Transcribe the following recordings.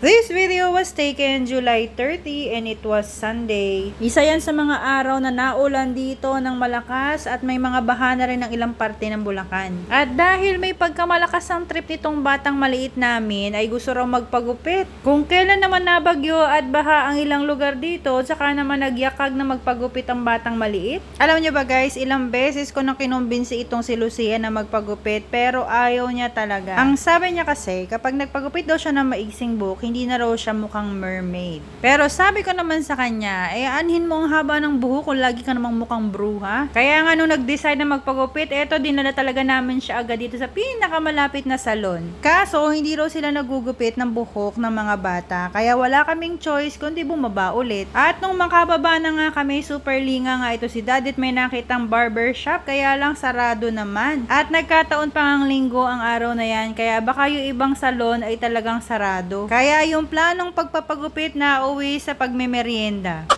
This video was taken July 30 and it was Sunday. Isa yan sa mga araw na naulan dito ng malakas at may mga baha na rin ng ilang parte ng Bulacan. At dahil may pagkamalakas ang trip nitong batang maliit namin ay gusto raw magpagupit. Kung kailan naman nabagyo at baha ang ilang lugar dito, saka naman nagyakag na magpagupit ang batang maliit. Alam niyo ba guys, ilang beses ko nang kinumbinsi itong si Lucia na magpagupit pero ayaw niya talaga. Ang sabi niya kasi, kapag nagpagupit daw siya ng maiksing buhok, hindi na raw siya mukhang mermaid. Pero sabi ko naman sa kanya, eh anhin mo ang haba ng buhok kung lagi ka namang mukhang bruha. Kaya nga nung nag-decide na magpagupit, eto dinala talaga namin siya agad dito sa pinakamalapit na salon. Kaso, hindi raw sila nagugupit ng buhok ng mga bata. Kaya wala kaming choice kundi bumaba ulit. At nung makababa na nga kami, super linga nga ito si Dad at may nakitang barber shop kaya lang sarado naman. At nagkataon pa ang linggo ang araw na yan kaya baka yung ibang salon ay talagang sarado. Kaya yung planong pagpapagupit na uwi sa pagmemeryenda.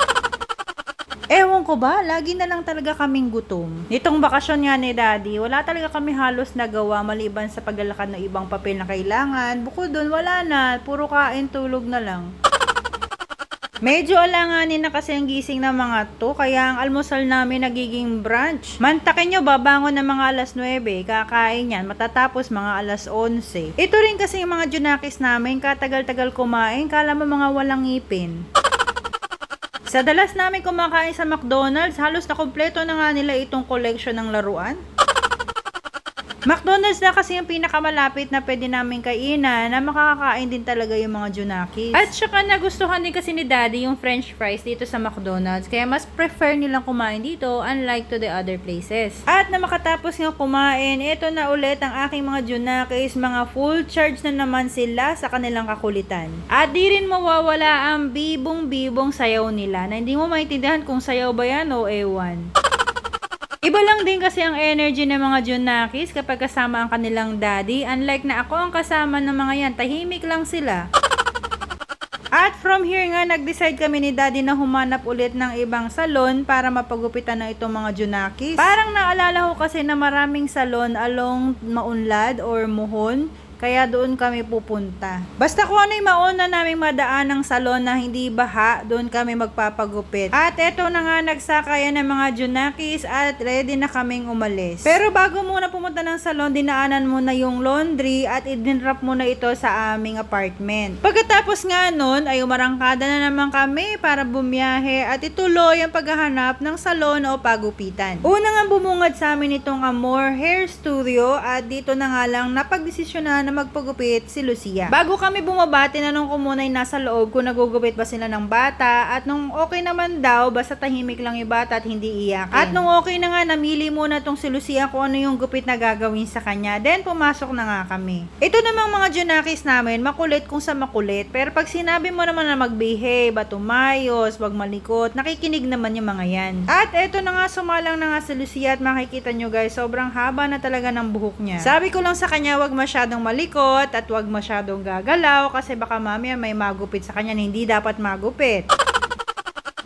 Ewan ko ba, lagi na lang talaga kaming gutom. Nitong bakasyon nga ni Daddy, wala talaga kami halos nagawa maliban sa paglalakad ng ibang papel na kailangan. Bukod doon, wala na. Puro kain, tulog na lang. Medyo alanganin na kasi ang gising ng mga to, kaya ang almusal namin nagiging brunch. Mantakin nyo, babangon ng mga alas 9, kakain yan, matatapos mga alas 11. Ito rin kasi yung mga junakis namin, katagal-tagal kumain, kala mo mga walang ngipin. Sa dalas namin kumakain sa McDonald's, halos na kompleto na nga nila itong collection ng laruan. McDonald's na kasi yung pinakamalapit na pwede namin kainan na makakakain din talaga yung mga junakis. At saka nagustuhan din kasi ni Daddy yung french fries dito sa McDonald's kaya mas prefer nilang kumain dito unlike to the other places. At na makatapos nga kumain, ito na ulit ang aking mga junakis, mga full charge na naman sila sa kanilang kakulitan. At di rin mawawala ang bibong-bibong sayaw nila na hindi mo maintindihan kung sayaw ba yan o ewan. Iba lang din kasi ang energy ng mga Junakis kapag kasama ang kanilang daddy. Unlike na ako ang kasama ng mga yan, tahimik lang sila. At from here nga, nag-decide kami ni Daddy na humanap ulit ng ibang salon para mapagupitan ng itong mga Junakis. Parang naalala ko kasi na maraming salon along Maunlad or Muhon. Kaya doon kami pupunta. Basta kung ano mauna naming madaan ng salon na hindi baha, doon kami magpapagupit. At eto na nga nagsakaya ng mga junakis at ready na kaming umalis. Pero bago muna pumunta ng salon, dinaanan muna yung laundry at idinrap muna ito sa aming apartment. Pagkatapos nga nun, ay umarangkada na naman kami para bumiyahe at ituloy ang paghahanap ng salon o pagupitan. Una nga bumungad sa amin itong Amor Hair Studio at dito na nga lang napagdesisyonan na magpagupit si Lucia. Bago kami bumaba, tinanong ko muna yung nasa loob kung nagugupit ba sila ng bata at nung okay naman daw, basta tahimik lang yung bata at hindi iyakin. At nung okay na nga, namili muna tong si Lucia kung ano yung gupit na gagawin sa kanya. Then pumasok na nga kami. Ito namang mga junakis namin, makulit kung sa makulit. Pero pag sinabi mo naman na mag-behave, at umayos, wag malikot, nakikinig naman yung mga yan. At eto na nga, sumalang na nga si Lucia at makikita nyo guys, sobrang haba na talaga ng buhok niya. Sabi ko lang sa kanya, wag masyadong malikot at wag masyadong gagalaw kasi baka mamaya may magupit sa kanya na hindi dapat magupit.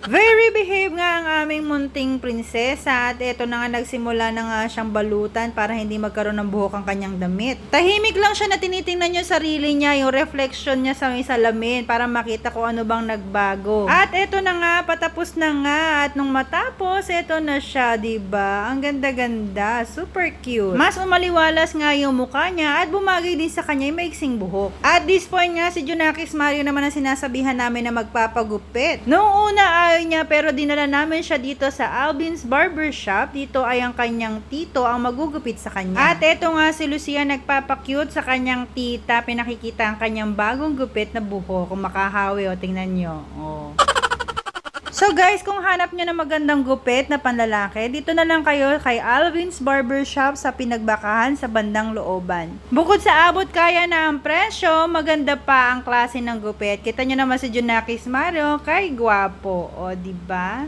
Very behave nga ang aming munting prinsesa at eto na nga nagsimula na nga siyang balutan para hindi magkaroon ng buhok ang kanyang damit. Tahimik lang siya na tinitingnan yung sarili niya, yung reflection niya sa may salamin para makita kung ano bang nagbago. At eto na nga, patapos na nga at nung matapos, eto na siya, 'di ba? Ang ganda-ganda, super cute. Mas umaliwalas nga yung mukha niya at bumagay din sa kanya yung maiksing buhok. At this point nga, si Junakis Mario naman ang sinasabihan namin na magpapagupit. Noong una ayaw niya pero dinala namin siya dito sa Albin's Barbershop. Dito ay ang kanyang tito ang magugupit sa kanya. At eto nga si Lucia nagpapakyut sa kanyang tita. Pinakikita ang kanyang bagong gupit na buhok. Kung makahawi o tingnan nyo. Oh. So guys, kung hanap nyo na magandang gupit na panlalaki, dito na lang kayo kay Alvin's Barbershop sa Pinagbakahan sa bandang looban. Bukod sa abot kaya na ang presyo, maganda pa ang klase ng gupit. Kita nyo naman si Junakis Mario kay Guapo. O, ba?